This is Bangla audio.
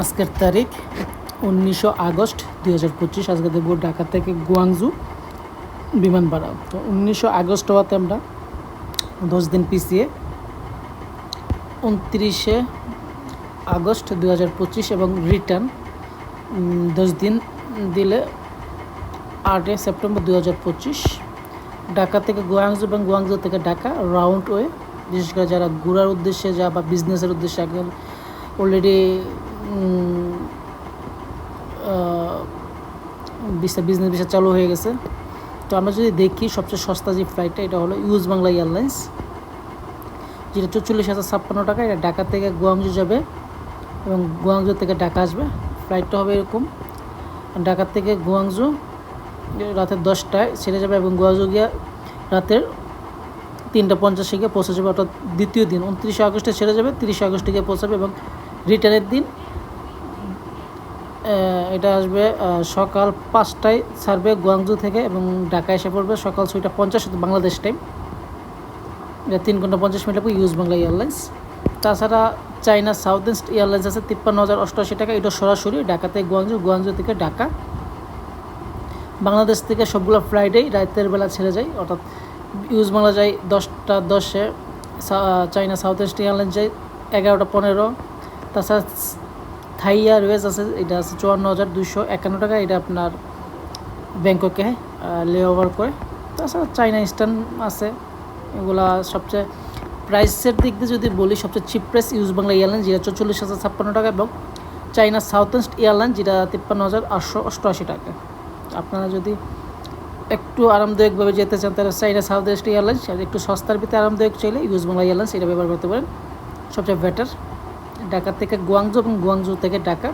আজকের তারিখ উনিশশো আগস্ট দুই হাজার পঁচিশ, আজকে দেবো ঢাকা থেকে গুয়াংজু বিমান ভাড়া তো উনিশশো আগস্ট হওয়াতে আমরা দশ দিন পিছিয়ে উনত্রিশে আগস্ট দু হাজার পঁচিশ এবং রিটার্ন দশ দিন দিলে আটই সেপ্টেম্বর দু হাজার পঁচিশ। ঢাকা থেকে গুয়াংজু এবং গুয়াংজু থেকে ঢাকা রাউন্ড ওয়ে বিশেষ করে যারা ঘোরার উদ্দেশ্যে যা বা বিজনেসের উদ্দেশ্যে একদম অলরেডি ভিসা বিজনেস ভিসা চালু হয়ে গেছে। তো আমরা যদি দেখি সবচেয়ে সস্তা যে ফ্লাইটটা এটা হলো ইউজ বাংলা এয়ারলাইন্স যেটা চল্লিশ হাজার ছাপ্পান্ন টাকা, এটা ঢাকা থেকে গুয়াংজু যাবে এবং গুয়াংজু থেকে ঢাকা আসবে। ফ্লাইটটা হবে এরকম। ঢাকা থেকে গুয়াংজু রাতের দশটায় ছেড়ে যাবে এবং গুয়াংজু গিয়া রাতের তিনটা পঞ্চাশে গিয়ে পৌঁছে যাবে, অর্থাৎ দ্বিতীয় দিন। উনত্রিশে আগস্টে ছেড়ে যাবে, তিরিশে আগস্টে গিয়ে পৌঁছাবে এবং রিটার্নের দিন এটা আসবে সকাল পাঁচটায় ছাড়বে গুয়াংজু থেকে এবং ঢাকা এসে পড়বে সকাল ছয়টা পঞ্চাশ বাংলাদেশ টাইম এটা তিন ঘণ্টা পঞ্চাশ মিনিট লাগবে ইউজ বাংলা এয়ারলাইন্স। তাছাড়া চাইনা সাউথ ইস্ট এয়ারলাইন্স আছে তিপ্পান্ন হাজার অষ্টআশি টাকা, এটা সরাসরি ঢাকা থেকে গুয়াংজু গুয়াংজু থেকে ঢাকা। বাংলাদেশ থেকে সবগুলো ফ্লাইটেই রাতের বেলা ছেড়ে যায়, অর্থাৎ ইউজ বাংলা যায় দশটা দশে চাইনা সাউথ ইস্ট এয়ারলাইন্স যায় এগারোটা পনেরো। তাছাড়া থাই এয়ারওয়েজ আছে, এটা আছে চুয়ান্ন হাজার দুশো একান্ন টাকা, এটা আপনার ব্যাংককে লে ওভার করে। তাছাড়া চাইনা ইস্টার্ন আছে, এগুলা সবচেয়ে প্রাইসের দিক দিয়ে যদি বলি, সবচেয়ে cheap price US Bangla airline, যেটা চল্লিশ হাজার ছাপ্পান্ন টাকা এবং চাইনা সাউথ ইস্ট এয়ারলাইন্স যেটা তিপ্পান্ন হাজার আটশো অষ্টআশি টাকা। আপনারা যদি একটু আরামদায়কভাবে যেতে চান, তাহলে চাইনা সাউথ ইস্ট এয়ারলাইন্স একটু সস্তার ভিতরে আরামদায়ক চাইলে ইউজ বাংলা এয়ারলাইন্স এটা ব্যবহার করতে পারেন। সবচেয়ে বেটার ঢাকা থেকে গুয়াংজু এবং গুয়াংজু থেকে ঢাকা।